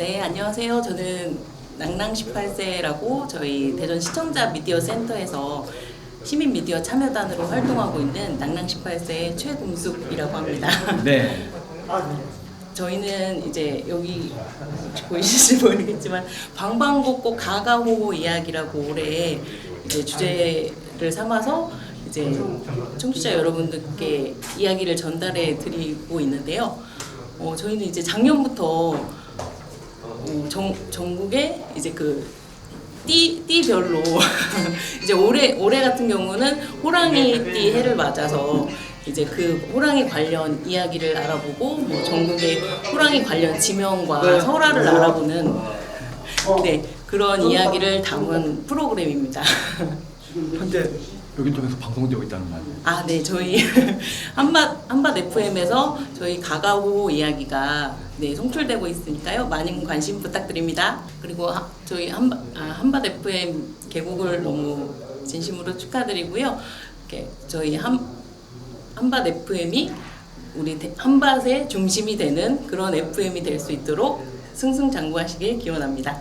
네, 안녕하세요. 저는 낭랑 18세라고 저희 대전 시청자 미디어 센터에서 시민 미디어 참여단으로 활동하고 있는 낭랑 18세 최금숙이라고 합니다. 네. 저희는 이제 여기 혹시 보이실지 모르겠지만 방방곡곡 가가호호 이야기라고 올해 이제 주제를 삼아서 이제 청취자 여러분들께 이야기를 전달해 드리고 있는데요. 어, 저희는 이제 작년부터 어, 전, 전국에 이제 그 띠, 띠별로 이제 올해 올해 같은 경우는 호랑이 띠 해를 맞아서 이제 그 호랑이 관련 이야기를 알아보고 뭐 전국의 호랑이 관련 지명과 설화를 알아보는 네 그런 이야기를 담은 프로그램입니다. 현재 여기 쪽에서 방송되고 있다는 말. 아, 네, 저희 한밭 한밭 FM에서 저희 가가호 이야기가 네 송출되고 있으니까요. 많은 관심 부탁드립니다. 그리고 하- 저희 한밭 아, 한밭 FM 개국을 너무 진심으로 축하드리고요. 이렇게 저희 한 한밭 FM이 우리 대- 한밭의 중심이 되는 그런 FM이 될 수 있도록 승승장구하시길 기원합니다.